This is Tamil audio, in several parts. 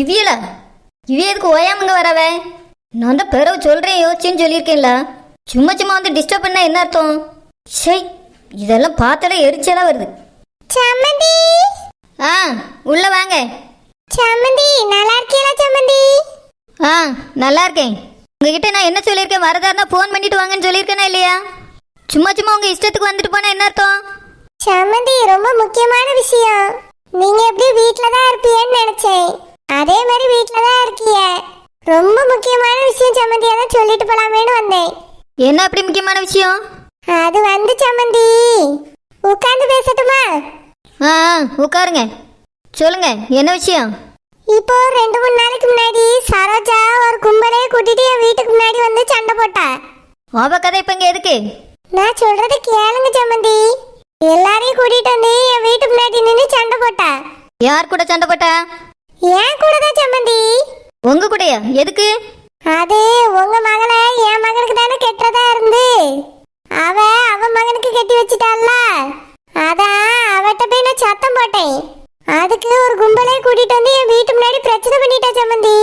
இவியலா? இவிய எதுக்கு ஓயாமங்க வரவே? நான் தான் பிறகு சொல்கிறேன் யோசிச்சுன்னு சொல்லியிருக்கேன்ல. சும்மா சும்மா வந்து டிஸ்டர்ப் பண்ணா என்ன அர்த்தம்? சை இதெல்லாம் பார்த்தாலே எரிச்சலாக வருது. சம்மந்தி! ஆ உள்ள வாங்க. சம்மந்தி நல்லா இருக்கீங்களா சம்மந்தி? ஆ நல்லா இருக்கேன். உங்ககிட்ட நான் என்ன சொல்லியிருக்கேன் வரதா இருந்தால் ஃபோன் பண்ணிட்டு வாங்கன்னு சொல்லியிருக்கேனா இல்லையா? சும்மா சும்மா உங்கள் இஷ்டத்துக்கு வந்துட்டு போனால் என்ன அர்த்தம்? சம்மந்தி ரொம்ப முக்கியமான விஷயம். நீங்க எப்படி வீட்ல தான் இருப்பீங்கன்னு நினைச்சேன். அதே மாதிரி வீட்ல தான் இருக்கீங்க ரொம்ப முக்கியமான விஷயம் சம்மந்தி அதான் சொல்லிட்டு போலாமேன்னு வந்தேன். என்ன அப்படி முக்கியமான விஷயம்? அது வந்து சம்மந்தி உட்கார்ந்து பேசட்டுமா? ஆ உட்காருங்க. சொல்லுங்க என்ன விஷயம்? இப்போ ரெண்டு மூணு நாளைக்கு முன்னாடி சரோஜா ஒரு கும்பலே கூட்டிட்டு என் வீட்டுக்கு முன்னாடி வந்து சண்டை போட்டா. அவ கதை இப்போ இங்கே எதுக்கு? நான் சொல்றத கேளுங்க சம்மந்தி எல்லாரையும் கூட்டிட்டு வந்து என் வீட்டு முன்னாடி நின்று சண்டை போட்டா. யார் கூட சண்டை போட்டா? ஏன் கூட தான் சம்மந்தி. உங்க கூடயா? எதுக்கு? அது உங்க மகளை என் மகனுக்கு தானே கெட்டதா இருந்து. அவ அவ மகனுக்கு கட்டி வச்சிட்டாள்ல. அதான் அவட்ட போய் நான் சத்தம் போட்டேன். அதுக்கு ஒரு கும்பலே கூட்டிட்டு வந்து என் வீட்டு முன்னாடி பிரச்சனை பண்ணிட்டா சம்மந்தி.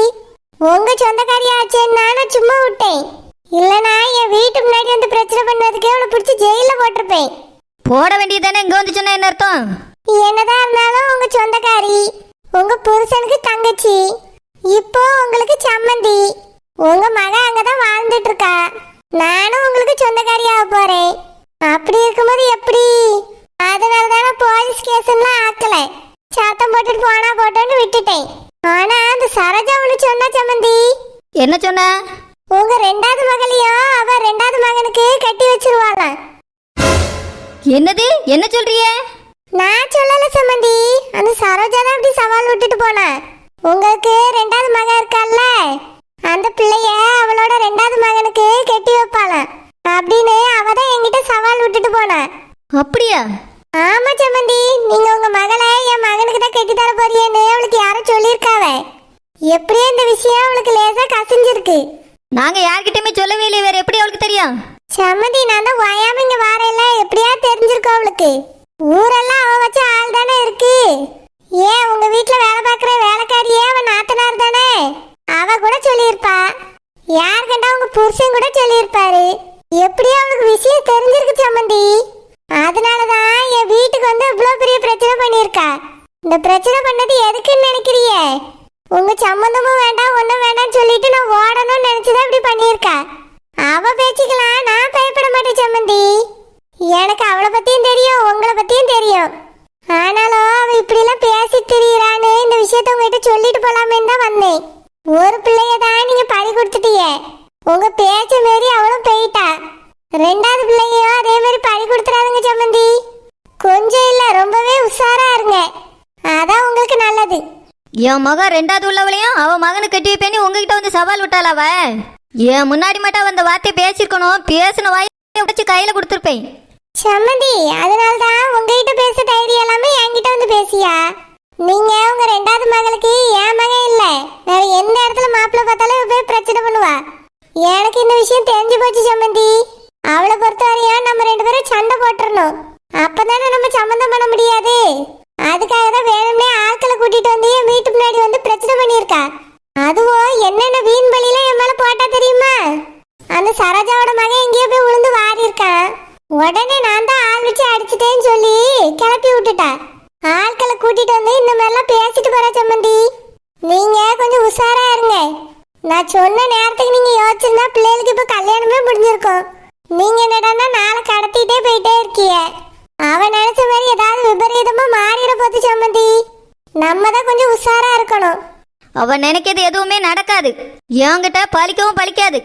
உங்க சொந்தக்காரியாச்சேன்னு நான் சும்மா விட்டேன். இல்லனா என் வீட்டு முன்னாடி வந்து பிரச்சனை பண்ணதுக்கே அவளை பிடிச்சி ஜெயில போட்டிருப்பேன். போட வேண்டியதானே இங்கே வந்து சொன்னா என்ன அர்த்தம்? என்னதான் இருந்தாலும் உங்க சொந்தக்காரி. உங்க புருஷனுக்கு தங்கச்சி. இப்போ உங்களுக்கு சம்மந்தி. உங்க மக அங்கதான் வாழ்ந்துட்டு இருக்கா நானும் உங்களுக்கு சொந்தக்காரியாக போறேன். அப்படி இருக்கும்போது எப்படி? அதனால தானே போலீஸ் கேஸ்லாம் ஆக்கல. சத்தம் போட்டுட்டு போனா போட்டோன்னு விட்டுட்டேன். ஆனா அந்த சரோஜா ஒண்ணு சொன்னா சம்மந்தி. என்ன சொன்ன? உங்க ரெண்டாவது மகளையும் அவ ரெண்டாவது மகனுக்கு கட்டி வச்சிருவாளாம். என்னது? என்ன சொல்றிய நான் சொல்லல சம்மந்தி. அந்த சரோஜா தான் அப்படி சவால் விட்டுட்டு போனா. உங்களுக்கு ரெண்டாவது மகன் இருக்கால்ல? அந்த பிள்ளைய அவளோட ரெண்டாவது மகனுக்கு கட்டி வைப்பாளாம் அப்படின்னு அவ தான் என்கிட்ட சவால் விட்டுட்டு போனா. அப்படியா? ஆமா சம்மந்தி. நீங்க உங்க மகளை என் மகனுக்கு தான் கட்டி தர போறியேன்னு அவளுக்கு யாரும் சொல்லியிருக்காவ. எப்படியும் இந்த விஷயம் அவளுக்கு லேசா கசிஞ்சிருக்கு. நாங்க யார்கிட்டயுமே சொல்லவே இல்லையே வேற எப்படி அவளுக்கு தெரியும்? சம்மந்தி நான் தான் ஓயாம இங்க வாரையில எப்படியா தெரிஞ்சிருக்கோம் அவளுக்கு? ஊரெல்லாம் அவ வச்ச ஆள் தானே இருக்கு? ஏன் உங்க வீட்ல வேலை பார்க்குற வேலைக்காரியே அவன் நாத்தனார் தானே? அவ கூட சொல்லியிருப்பா. யார் கண்டா உங்க புருஷன் கூட சொல்லியிருப்பாரு? எப்படியோ அவனுக்கு விஷயம் தெரிஞ்சிருக்கு சம்மந்தி. அதனாலதான் என் வீட்டுக்கு வந்து இவ்வளோ பெரிய பிரச்சனை பண்ணியிருக்கா. இந்த பிரச்சனை பண்ணது எதுக்குன்னு நினைக்கிறியே? உங்க சம்மந்தமும் வேண்டாம் ஒன்றும் வேண்டாம்னு சொல்லிட்டு நான் ஓடணும்னு நினைச்சுதான் இப்படி பண்ணியிருக்கேன் அவ பேச்சுக்கலாம் நான் பயப்பட மாட்டேன் சம்மந்தி எனக்கு அவளை பத்தியும் தெரியும் உங்களை பத்தியும் தெரியும் ஆனாலும் அவ இப்படிலாம் பேசி திரியிறான்னு இந்த விஷயத்த உங்ககிட்ட சொல்லிட்டு போலாமேன்னு தான் வந்தேன் ஒரு பிள்ளைய தான் நீங்க பறி கொடுத்துட்டீங்க உங்க பேச்ச மாரி அவளும் போயிட்டா ரெண்டாவது பிள்ளையும் அதே மாதிரி பறி கொடுத்துறாதுங்க சம்மந்தி கொஞ்சம் இல்ல ரொம்பவே உஷாரா இருங்க அதான் உங்களுக்கு நல்லது என் மகன் ரெண்டாவது உள்ளவளையும் அவ மகனு கட்டி பண்ணி உங்ககிட்ட வந்து சவால் விட்டாள் அவ. என் முன்னாடி மட்டும் அந்த வார்த்தையை பேசிருக்கணும் பேசின வாயை உடைச்சு கையில கொடுத்துருப்பேன். சம்மந்தி அதனால தான் உங்ககிட்ட பேச தைரியம் எல்லாமே என்கிட்ட வந்து பேசியா? நீங்க உங்க ரெண்டாவது மகளுக்கு என் மகன் இல்ல. வேற எந்த இடத்துல மாப்பிள்ள பார்த்தாலும் போய் பிரச்சனை பண்ணுவா. எனக்கு இந்த விஷயம் தெரிஞ்சு போச்சு சம்மந்தி. அவளை பொறுத்தவரையும் நம்ம ரெண்டு பேரும் சண்டை போட்டுறணும். அப்பதானே நம்ம சம்மந்தம் பண்ண முடியாது. அதுக்காக தான் வேணும்னே ஆட்களை கூட்டிட்டு வந்து என் வீட்டு முன்னாடி வந்து பிரச்சனை பண்ணியிருக்கா. அதுவோ என்னென்ன வீண் பலியில என் மேல போட்டா தெரியுமா? அந்த சரோஜாவோட மகன் எங்கேயோ போய் விழுந்து வாரி இருக்கான் உடனே நான் தான் ஆள் வச்சு அடிச்சிட்டேன்னு சொல்லி கிளப்பி விட்டுட்டா. ஆட்களை கூட்டிட்டு வந்து இந்த மாதிரிலாம் பேசிட்டு போற சம்மந்தி. நீங்க கொஞ்சம் உஷாரா இருங்க. நான் சொன்ன நேரத்துக்கு நீங்க யோசிச்சிருந்தா பிள்ளைகளுக்கு இப்ப கல்யாணமே முடிஞ்சிருக்கும். நீங்க என்னடான்னா நாளை கடத்திட்டே போயிட்டே இருக்கீங்க அவன் நினைச்ச மாதிரி ஏதாவது விபரீதமா மாறிட போது சம்மந்தி நம்ம தான் கொஞ்சம் உஷாரா இருக்கணும் அவன் நினைக்கிறது எதுவுமே நடக்காது. என்கிட்ட பழிக்கவும் பழிக்காது.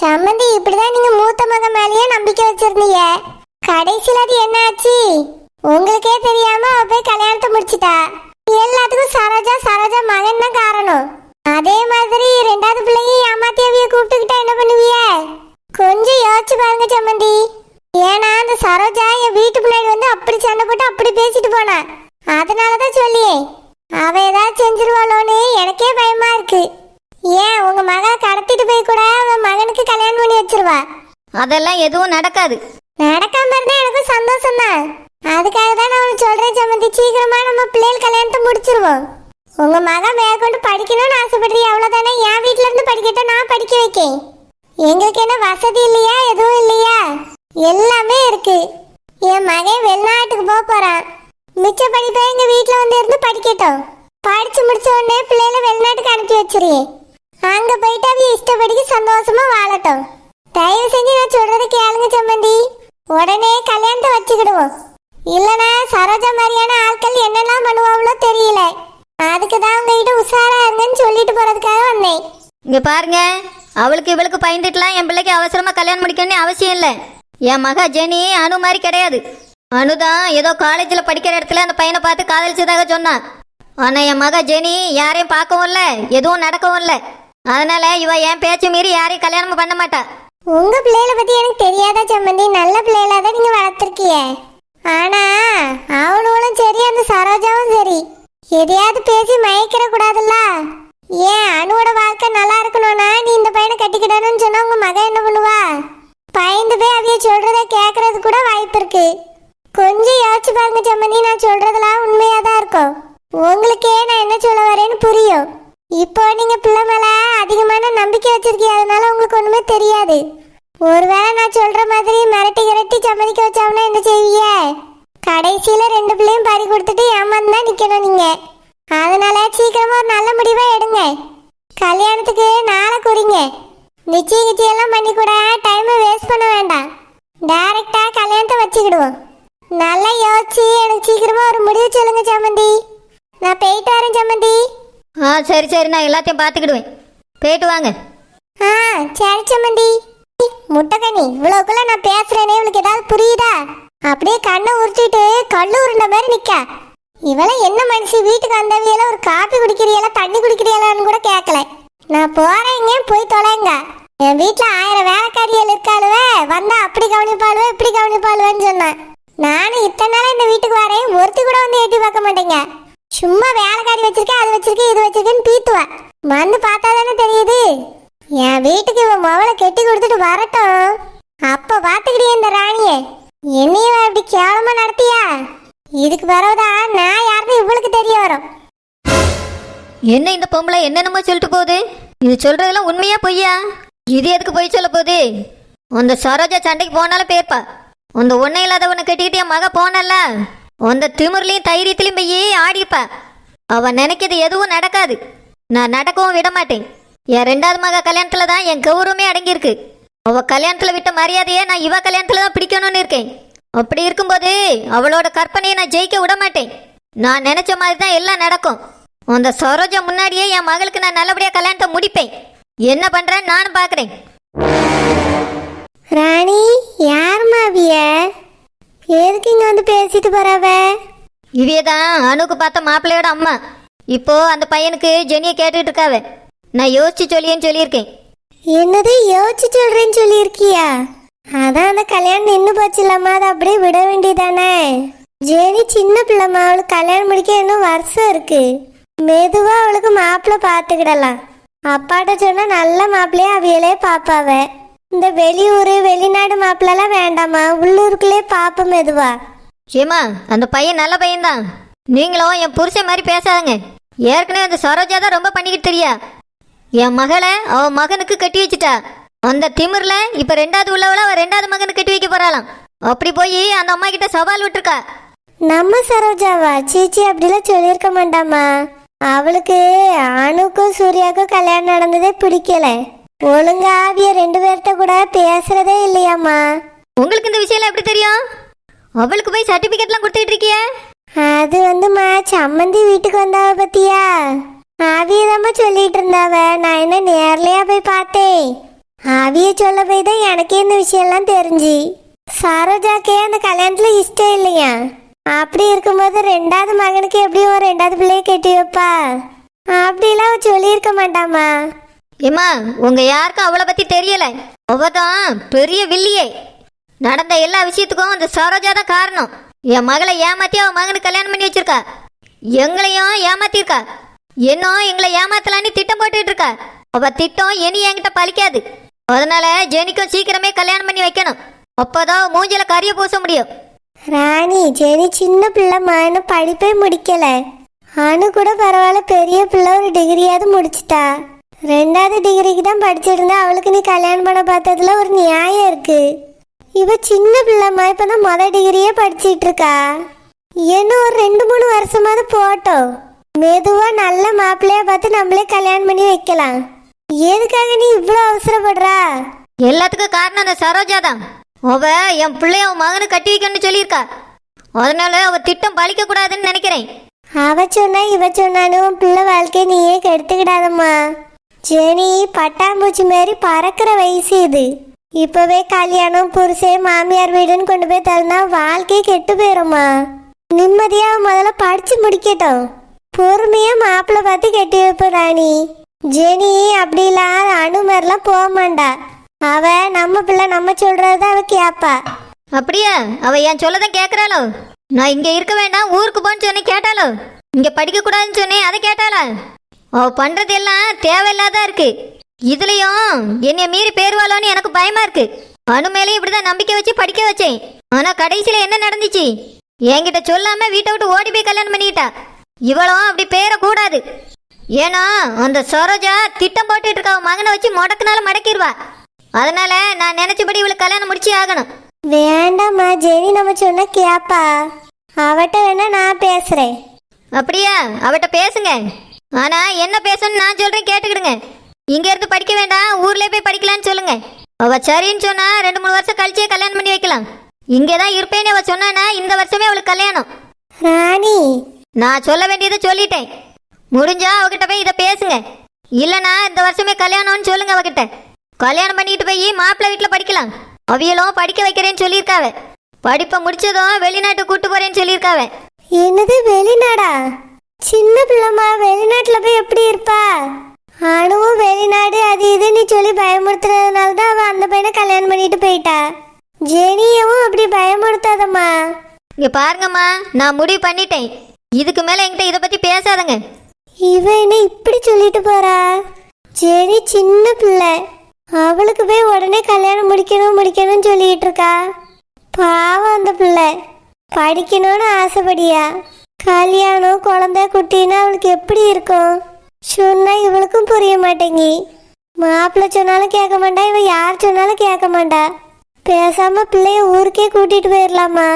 சம்மந்தி இப்படிதான் நீங்க மூத்த மக மேலேயே நம்பிக்கை வச்சிருந்தீங்க. கடைசியில அது என்ன ஆச்சு? உங்களுக்கே தெரியாம அவ போய் கல்யாணத்தை முடிச்சிட்டா. எல்லாத்துக்கும் சரோஜா சரோஜா மகன் தான் காரணம். அதே மாதிரி ரெண்டாவது பிள்ளையும் ஏமாத்தியாவிய கூப்பிட்டுக்கிட்டா என்ன பண்ணுவிய? கொஞ்சம் யோசிச்சு பாருங்க சம்மந்தி. ஏன்னா அந்த சரோஜா என் வீட்டு முன்னாடி வந்து அப்படி சண்டை போட்டு அப்படி பேசிட்டு போனா. அதனாலதான் சொல்லியே. அவ ஏதாவது செஞ்சிருவாளோன்னு எனக்கே பயமா இருக்கு. ஏன் உங்க மகளை கடத்திட்டு போய் கூட அவன் மகனுக்கு கல்யாணம் பண்ணி வச்சிருவா? அதெல்லாம் எதுவும் நடக்காது. நடக்காம இருந்தா எனக்கும் சந்தோஷம் தான் அதுக்காக தான் நான் உனக்கு சொல்றேன் சம்மந்தி சீக்கிரமா நம்ம பிள்ளைகள் கல்யாணத்தை முடிச்சிருவோம். உங்க மகன் மேற்கொண்டு படிக்கணும்னு ஆசைப்படுறீ அவ்வளவுதானே? என் வீட்ல இருந்து படிக்கட்டும் நான் படிக்க வைக்கேன். எங்களுக்கு என்ன வசதி இல்லையா எதுவும் இல்லையா? எல்லாமே இருக்கு. என் மகன் வெளிநாட்டுக்கு போக போறான். மிச்ச படிப்பை எங்க வீட்ல வந்து இருந்து படிக்கட்டும். படிச்சு முடிச்ச உடனே பிள்ளைகளை வெளிநாட்டுக்கு அனுப்பி வச்சிருக்கேன் அங்க போயிட்டு அவங்க இஷ்டப்படிக்கு சந்தோஷமா வாழட்டும். தயவு செஞ்சு நான் சொல்றத கேளுங்க சம்மந்தி உடனே கல்யாணத்தை வச்சுக்கிடுவோம். இல்லனா சரோஜா மாதிரியான ஆட்கள் என்னெல்லாம் பண்ணுவாங்களோ தெரியல. அதுக்கு தான் உங்ககிட்ட உஷாரா இருங்கன்னு சொல்லிட்டு போறதுக்காக வந்தேன். இங்க பாருங்க அவளுக்கு இவளுக்கு பயந்துட்டுலாம் என் பிள்ளைக்கு அவசரமா கல்யாணம் முடிக்கணும்னு அவசியம் இல்லை. என் மகா ஜெனி அனு மாதிரி கிடையாது. அனுதான் ஏதோ காலேஜில் படிக்கிற இடத்துல அந்த பையனை பார்த்து காதலிச்சதாக சொன்னான் ஆனால் என் மக ஜெனி யாரையும் பார்க்கவும் இல்லை எதுவும் நடக்கவும் இல்லை. அதனால இவ என் பேச்சு மீறி யாரையும் கல்யாணம் பண்ண மாட்டா. உங்க பிள்ளைகளை பத்தி எனக்கு தெரியாத சம்மந்தி? நல்ல பிள்ளைகளா தான் நீங்க வளர்த்துருக்கிய. ஆனா அவனும் சரி அந்த சரோஜாவும் சரி. எதையாவது பேசி மயக்கிற கூடாதுல்ல. ஏன் அணுவோட வாழ்க்கை நல்லா இருக்கணும்னா நீ இந்த பையனை கட்டிக்கிடணும்னு சொன்னா உங்க மகன் என்ன பண்ணுவா? பயந்து போய் அவைய சொல்றத கேட்கறது கூட வாய்ப்பு இருக்கு. கொஞ்சம் யோசிச்சு பாருங்க சம்மந்தி நான் சொல்றதெல்லாம் உண்மையா தான் இருக்கும். உங்களுக்கே நான் என்ன சொல்ல வரேன்னு புரியும். இப்போ நீங்க பிள்ளை மேல அதிகமான நம்பிக்கை வச்சிருக்கீங்க அதனால உங்களுக்கு ஒண்ணுமே தெரியாது. ஒருவேளை நான் சொல்ற மாதிரி மிரட்டி கிரட்டி சம்மதிக்க வச்சாங்கன்னா என்ன செய்வீங்க? கடைசியில ரெண்டு பிள்ளையும் பறி கொடுத்துட்டு ஏமாந்து தான் நிக்கணும் நீங்க. அதனால சீக்கிரமா ஒரு நல்ல முடிவா எடுங்க. கல்யாணத்துக்கு நாளை குறிங்க. நிச்சயம் நிச்சயம் எல்லாம் பண்ணி கூட டைமை வேஸ்ட் பண்ண வேண்டாம். டைரக்டா கல்யாணத்தை வச்சுக்கிடுவோம். நல்லா யோசிச்சு எனக்கு சீக்கிரமா ஒரு முடிவு சொல்லுங்க சம்மந்தி நான் போயிட்டு வரேன் சம்மந்தி ஆ சரி சரி. நான் எல்லாத்தையும் பார்த்துக்கிடுவேன். போயிட்டு வாங்க. ஆ சரி சம்மந்தி முட்டைக்கனி இவ்வளவுக்குள்ள நான் பேசுறேனே இவளுக்கு ஏதாவது புரியுதா? அப்படியே கண்ணை உருட்டிட்டு கல்லு உருண்ட மாதிரி நிக்க. இவள என்ன மனுஷி வீட்டுக்கு வந்தவியல ஒரு காப்பி குடிக்கிறியல தண்ணி குடிக்கிறியலான்னு கூட கேட்கல. நான் போறேங்க போய் தொலைங்க. என் வீட்ல ஆயிரம் வேலைக்காரிகள் இருக்காளுவே வந்தா அப்படி கவனிப்பாளுவே இப்படி கவனிப்பாளுவேன்னு சொன்னேன். நானும் இத்தனை நாள் இந்த வீட்டுக்கு வரேன். ஒருத்தி கூட வந்து எட்டி பார்க்க மாட்டேங்க. சும்மா வேலைக்காரி வச்சிருக்கேன் அது வச்சிருக்கேன் இது வச்சிருக்கேன்னு பீத்துவேன் வந்து பார்த்தா தானே தெரியுது. என் வீட்டுக்கு இவன் மவளை கெட்டி கொடுத்துட்டு வரட்டும். அப்போ பார்த்துக்கிட்டே இந்த ராணியே. என்னையும் அப்படி கேவலமாக நடத்தியா? இதுக்கு வரவுதா நான் யாருன்னு இவளுக்கு தெரிய வரும். என்ன இந்த பொம்பளை என்னென்னமோ சொல்லிட்டு போகுது? இது சொல்றதெல்லாம் உண்மையா பொய்யா? இது எதுக்கு பொய் சொல்ல போகுது? அந்த சரோஜா சண்டைக்கு போனாலும் பேர்ப்பா அந்த ஒன்னே இல்லாதவனை கட்டிக்கிட்டு என் மக போனல்ல. அந்த திமிர்லையும் தைரியத்திலையும் போய் ஆடிப்பா அவன் நினைக்கிறது எதுவும் நடக்காது. நான் நடக்கவும் விட மாட்டேன் என் ரெண்டாவது மக கல்யாணத்துல தான் என் கௌரவமே அடங்கியிருக்கு. அவ கல்யாணத்துல விட்ட மரியாதையை நான் இவ கல்யாணத்துல தான் பிடிக்கணும்னு இருக்கேன். அப்படி இருக்கும்போது அவளோட கற்பனையை நான் ஜெயிக்க விட மாட்டேன் நான் நினைச்ச மாதிரி தான் எல்லாம் நடக்கும். அந்த சரோஜா முன்னாடியே என் மகளுக்கு நான் நல்லபடியாக கல்யாணத்தை முடிப்பேன். என்ன பண்ணுறேன்னு நானும் பார்க்குறேன் ராணி யாருமா அவிய எதுக்கு இங்க வந்து பேசிட்டு போறாவ இவிய தான் அணுக்கு பார்த்த மாப்பிள்ளையோட அம்மா. இப்போ அந்த பையனுக்கு ஜெனியை கேட்டுட்டு இருக்காவ நான் யோசிச்சு சொல்லியேன்னு சொல்லியிருக்கேன். என்னது யோசிச்சு சொல்றேன்னு சொல்லியிருக்கியா? அதான் அந்த கல்யாணம் நின்று போச்சுலம்மா. அதை அப்படியே விட வேண்டியதானே? ஜெனி சின்ன பிள்ளைம்மா. அவளுக்கு கல்யாணம் முடிக்க இன்னும் வருஷம் இருக்கு. மெதுவா அவளுக்கு மாப்பிள்ளை பார்த்துக்கிடலாம். அப்பாட்ட சொன்னா நல்ல மாப்பிள்ளையே அவியலே பாப்பாவ இந்த வெளியூர் வெளிநாடு மாப்பிள்ளலாம் வேண்டாம்மா. உள்ளூருக்குள்ளே பாப்போம் மெதுவா. ஏமா அந்த பையன் நல்ல பையன்தான். நீங்களும் என் புருஷன் மாதிரி பேசாதங்க. ஏற்கனவே அந்த சரோஜா தான் ரொம்ப பண்ணிக்கிட்டு தெரியா? என் மகளை அவ மகனுக்கு கட்டி வச்சுட்டா. அந்த திமிர்ல இப்ப ரெண்டாவது உள்ளவள அவ ரெண்டாவது மகனுக்கு கட்டி வைக்க போறாளாம். அப்படி போய் அந்த அம்மா கிட்ட சவால் விட்டுருக்கா. நம்ம சரோஜாவா? சீச்சி அப்படிலாம் சொல்லியிருக்க மாட்டாமா அவளுக்கு அணுக்கும் சூர்யாவுக்கும் கல்யாணம் நடந்ததே பிடிக்கல. ஒழுங்கா ஆவிய ரெண்டு பேர்கிட்ட கூட பேசுறதே இல்லையாம்மா. உங்களுக்கு இந்த விஷயம் எப்படி தெரியும்? அவளுக்கு போய் சர்டிபிகேட்லாம் கொடுத்துட்டு இருக்கிய? அது வந்துமா சம்மந்தி வீட்டுக்கு வந்தாவ பத்தியா? ஆவியதாம்மா சொல்லிட்டு இருந்தாவ. நான் என்ன நேர்லயா போய் பார்த்தேன்? ஆவிய சொல்ல போய் தான் எனக்கே இந்த விஷயம்லாம் தெரிஞ்சு. சரோஜாக்கே அந்த கல்யாணத்துல இஷ்டம் இல்லையா? அப்படி இருக்கும்போது ரெண்டாவது மகனுக்கு எப்படியும் ஒரு ரெண்டாவது பிள்ளைய கட்டி வைப்பா? அப்படிலாம் சொல்லியிருக்க மாட்டாமா ஏம்மா உங்க யாருக்கும் அவளை பத்தி தெரியல. அவதான் பெரிய வில்லியே. நடந்த எல்லா விஷயத்துக்கும் அந்த சரோஜா தான் காரணம். என் மகளை ஏமாத்தி அவன் மகனுக்கு கல்யாணம் பண்ணி வச்சிருக்கா. எங்களையும் ஏமாத்திருக்கா. என்னும் எங்களை ஏமாத்தலான்னு திட்டம் போட்டுட்டு இருக்கா. அவ திட்டம் இனி என்கிட்ட பழிக்காது. அதனால ஜெனிக்கும் சீக்கிரமே கல்யாணம் பண்ணி வைக்கணும். அப்போதான் மூஞ்சில கறியை பூச முடியும். ராணி ஜெனி சின்ன பிள்ளைம்மா இன்னும் படிப்பே முடிக்கல. அனு கூட பரவாயில்ல பெரிய பிள்ளை ஒரு டிகிரியாவது முடிச்சிட்டா. ரெண்டாவது டிகிரிக்கு தான் படிச்சிருந்தா அவளுக்கு நீ கல்யாணம் பண்ண பார்த்ததுல ஒரு நியாயம் இருக்கு. இவ சின்ன பிள்ளைம்மா இப்பதான் முத டிகிரியே படிச்சிட்டு இருக்கா. இன்னும் ஒரு ரெண்டு மூணு வருஷமாவது போட்டோம். மெதுவா நல்ல மாப்பிள்ளையா பார்த்து நம்மளே கல்யாணம் பண்ணி வைக்கலாம். எதுக்காக நீ இவ்வளோ அவசரப்படுறா? எல்லாத்துக்கும் காரணம் அந்த சரோஜா தான். அவ என் பிள்ளைய அவன் மகனு கட்டி வைக்கணும்னு சொல்லியிருக்கா. அதனால அவ திட்டம் பழிக்க கூடாதுன்னு நினைக்கிறேன். அவ சொன்னா இவ சொன்னாலும் உன் பிள்ளை வாழ்க்கையை நீயே கெடுத்துக்கிடாதம்மா. ஜெனி பட்டாம்பூச்சி மாதிரி பறக்கிற வயசு இது. இப்பவே கல்யாணம் புருஷே மாமியார் வீடுன்னு கொண்டு போய் தள்ளினா வாழ்க்கையே கெட்டு போயிரும்மா. நிம்மதியா முதல்ல படிச்சு முடிக்கட்டும். பொறுமையா மாப்பிள்ளை பார்த்து கெட்டி வைப்ப ராணி. ஜெனி அப்படிலாம் அணு மாதிரிலாம் போக மாட்டா. அவ நம்ம பிள்ளை நம்ம சொல்றத அவ கேப்பா. அப்படியா? அவ என் சொல்லதான் கேக்குறாளோ? நான் இங்க இருக்க வேண்டாம் ஊருக்கு போன்னு சொன்னேன் கேட்டாலோ இங்க படிக்க கூடாதுன்னு சொன்னேன் அதை கேட்டாளா? அவ பண்றது எல்லாம் தேவையில்லாதா இருக்கு. இதுலயும் என்னைய மீறி பேருவாளோன்னு எனக்கு பயமா இருக்கு. அனு மேலே இப்படிதான் நம்பிக்கை வச்சு படிக்க வச்சேன். ஆனா கடைசியில என்ன நடந்துச்சு? என்கிட்ட சொல்லாம வீட்டை விட்டு ஓடி போய் கல்யாணம் பண்ணிக்கிட்டா. இவளும் அப்படி பேரக்கூடாது. ஏன்னா அந்த சரோஜா திட்டம் போட்டுட்டு இருக்க. மகனை வச்சு முடக்குனால மடக்கிடுவா. அதனால நான் நினைச்சபடி இவளுக்கு கல்யாணம் முடிச்சே ஆகணும். வேண்டாம்மா ஜெனி நம்ம சொன்னா கேப்பா. அவட்ட வேணா நான் பேசுறேன். அப்படியா? அவட்ட பேசுங்க. ஆனா என்ன பேசணும்னு நான் சொல்றேன் கேட்டுக்கிடுங்க. இங்க இருந்து படிக்க வேண்டாம் ஊர்லயே போய் படிக்கலாம்னு சொல்லுங்க. அவ சரின்னு சொன்னா ரெண்டு மூணு வருஷம் கழிச்சே கல்யாணம் பண்ணி வைக்கலாம். இங்கே தான் இருப்பேன்னு அவ சொன்னானா இந்த வருஷமே அவளுக்கு கல்யாணம். ராணி. நான் சொல்ல வேண்டியதை சொல்லிட்டேன். முடிஞ்சா அவகிட்ட போய் இதை பேசுங்க. இல்லனா இந்த வருஷமே கல்யாணம்னு சொல்லுங்க அவகிட்ட. கல்யாணம் பண்ணிட்டு போய் மாப்பிள்ளை வீட்டில் படிக்கலாம். அவியலும் படிக்க வைக்கிறேன்னு சொல்லியிருக்காவ. படிப்பை முடிச்சதும் வெளிநாட்டு கூட்டு போறேன்னு சொல்லியிருக்காவ. என்னது வெளிநாடா? சின்ன பிள்ளைமா வெளிநாட்டுல போய் எப்படி இருப்பா? அணுவும் வெளிநாடு அது இதுன்னு சொல்லி பயமுறுத்துறதுனால தான் அவ அந்த பையனை கல்யாணம் பண்ணிட்டு போயிட்டா. ஜெனியவும் அப்படி பயமுறுத்தாதம்மா. இங்க பாருங்கம்மா நான் முடிவு பண்ணிட்டேன். இதுக்கு மேல என்கிட்ட இதை பத்தி பேசாதங்க. இவ என்ன இப்படி சொல்லிட்டு போறா? ஜெனி சின்ன பிள்ளை. அவளுக்கு போய் உடனே கல்யாணம் முடிக்கணும் முடிக்கணும்னு சொல்லிட்டு இருக்கா. பாவம் அந்த பிள்ளை. படிக்கணும்னு ஆசைப்படியா? கல்யாணம் குழந்தை குட்டின்னா அவளுக்கு எப்படி இருக்கும்? சொன்னா இவளுக்கும் புரிய மாட்டேங்கி. மாப்பிள்ளை சொன்னாலும் கேட்க மாட்டா இவ யார் சொன்னாலும் கேட்க மாட்டா. பேசாம பிள்ளைய ஊருக்கே கூட்டிட்டு போயிடலாமா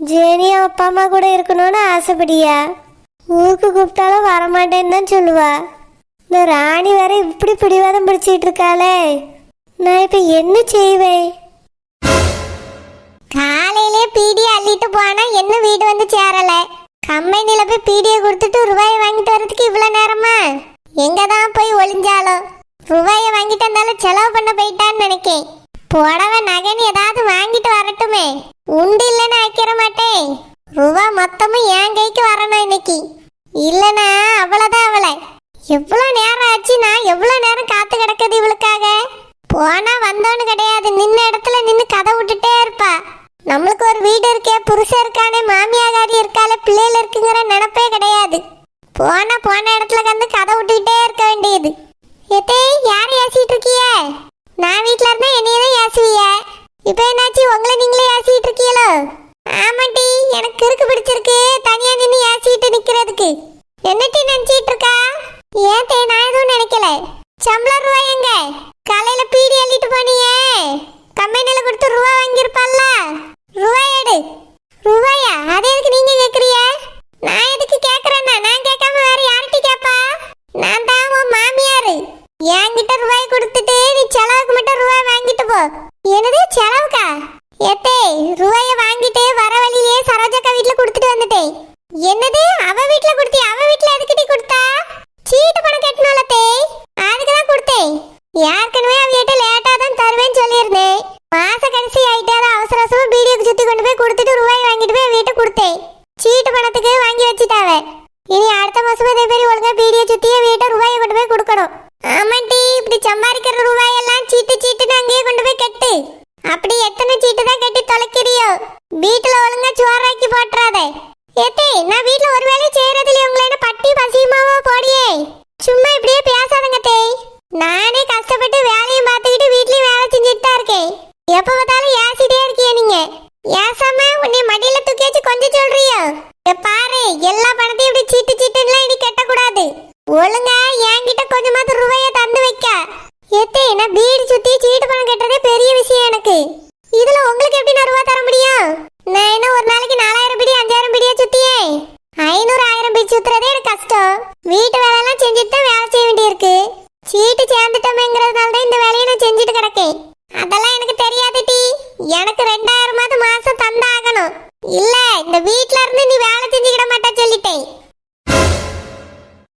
ஜெனி அப்பா அம்மா கூட இருக்கணும்னு ஆசைப்படியா? ஊருக்கு கூப்பிட்டாலும் வரமாட்டேன்னு தான் சொல்லுவா. இந்த ராணி வேற இப்படி பிடிவாதம் பிடிச்சிட்டு இருக்காளே. நான் இப்ப என்ன செய்வேன்? காலையிலே பீடி அள்ளிட்டு போனா என்ன வீடு வந்து சேரலை? கம்பெனில போய் பீடியை கொடுத்துட்டு ரூபாயை வாங்கிட்டு வரதுக்கு இவ்வளோ நேரமா? எங்க தான் போய் ஒளிஞ்சாலோ? ரூபாயை வாங்கிட்டு வந்தாலும் செலவு பண்ண போயிட்டான்னு நினைக்கேன். புடவை நகைன்னு ஏதாவது வாங்கிட்டு வரட்டுமே. உண்டு இல்லைன்னு வைக்கிற மாட்டேன். ரூபா மொத்தமும் என் கைக்கு வரணும் இன்னைக்கு. இல்லைனா அவ்வளோதான் அவளை. எவ்வளோ நேரம் ஆச்சு? நான் எவ்வளோ நேரம் காத்து கிடக்குது இவளுக்காக? போனா வந்தோன்னு கிடையாது. நின்ன இடத்துல நின்று கதை விட்டுட்டே இருப்பா. நம்மளுக்கு ஒரு வீடு இருக்கே புருஷன் இருக்கானே மாமியாகாரி இருக்கால பிள்ளைகள் இருக்குங்கிற நினப்பே கிடையாது. போனா போன இடத்துல கந்து கதை விட்டுக்கிட்டே இருக்க வேண்டியது. எதே யாரை இருக்கிய நான் வீட்ல இருந்தா என்னைய தான் ஏசுவிய இப்போ என்னாச்சு உங்களை நீங்களே ஏசிட்டு இருக்கீங்களோ ஆமாட்டி எனக்கு கிறுக்கு பிடிச்சிருக்கு தனியா நின்று ஏசிட்டு நிக்கிறதுக்கு என்னட்டி நினைச்சிட்டு இருக்கா ஏன் தே நான் எதுவும் நினைக்கல சம்பளம் ரூபாய் எங்க காலையில பீடி அள்ளிட்டு போனியே கம்பெனில கொடுத்து ரூபா வாங்கியிருப்பான்ல ரூபாய் எடு ரூபாயா அது எதுக்கு நீங்க கேக்குறிய நான் எதுக்கு கேக்குறேன்னா நான் கேட்காம வேற யார்கிட்ட கேப்பா நான் தான் உன் மாமியாரு என்கிட்ட ரூபாய் கொடுத்துட்டு நீ செலவுக்கு மட்டும் ரூபாய் வாங்கிட்டு போ என்னது செலவுக்கா எத்தே ரூபாய வாங்கிட்டு வர வழியிலேயே சரோஜக்கா வீட்ல கொடுத்துட்டு வந்துட்டேன் என்னது அவ வீட்ல கொடுத்தி அவ வீட்ல எதுக்கிட்டி கொடுத்தா சீட்டு பணம் கட்டணும்ல தே அதுக்கு தான் கொடுத்தேன் ஏற்கனவே அவகிட்ட லேட்டா தான் தருவேன்னு சொல்லியிருந்தேன் மாச கடைசி ஆயிட்டாத அவசர அவசரமா பீடியோக்கு சுத்தி கொண்டு போய் கொடுத்துட்டு ரூபாய் வாங்கிட்டு போய் வீட்டை கொடுத்தேன் சீட்டு பணத்துக்கு வாங்கி வச்சுட்டாவ இனி அடுத்த மாசமே இதே மாதிரி ஒழுங்கா பீடியோ சுத்தியே வீட்டை ரூபாயை கொண்டு போய் கொடுக்கணும் ஆமாண்டி இப்படி சம்பாதிக்கிற ரூபாயெல்லாம் சீட்டு சீட்டுன்னு அங்கேயே கொண்டு போய் கட்டு அப்படி எத்தனை சீட்டு தான் கட்டி தொலைக்கிறியோ வீட்டுல ஒழுங்கா சோறாக்கி போட்டுறாதே ஏத்தே நான் வீட்ல ஒரு வேலை செய்யறதுல உங்களை என்ன பட்டி பசியுமாவோ போடியே சும்மா இப்படியே பேசாதங்க தேய் நானே கஷ்டப்பட்டு வேலையும் பார்த்துக்கிட்டு வீட்லயும் வேலை செஞ்சுட்டு தான் இருக்கேன் எப்ப பார்த்தாலும் ஏசிட்டே இருக்கிய நீங்க ஏசாம உன்னை மடியில தூக்கி வச்சு கொஞ்சம் சொல்றியோ இங்க பாரு எல்லா பணத்தையும் இப்படி சீட்டு சீட்டு ஒழுங்கா என்கிட்ட கொஞ்சமாவது ரூபாய தந்து வைக்க. எத்தே நான் பீடி சுத்தி சீட்டு பணம் கட்டுறதே பெரிய விஷயம் எனக்கு. இதுல உங்களுக்கு எப்படி நான் ரூபா தர முடியும்? நான் என்ன ஒரு நாளைக்கு நாலாயிரம் பிடி அஞ்சாயிரம் பிடியா சுத்தியே? ஐநூறு ஆயிரம் பிடி சுத்துறதே எனக்கு கஷ்டம். வீட்டு வேலையெல்லாம் செஞ்சுட்டு தான் வேலை செய்ய வேண்டியிருக்கு. சீட்டு சேர்ந்துட்டோமேங்கிறதுனால தான் இந்த வேலையை நான் செஞ்சுட்டு கிடக்கேன். அதெல்லாம் எனக்கு தெரியாது டி. எனக்கு ரெண்டாயிரமாவது மாசம் தந்தாகணும். இல்ல இந்த வீட்ல இருந்து நீ வேலை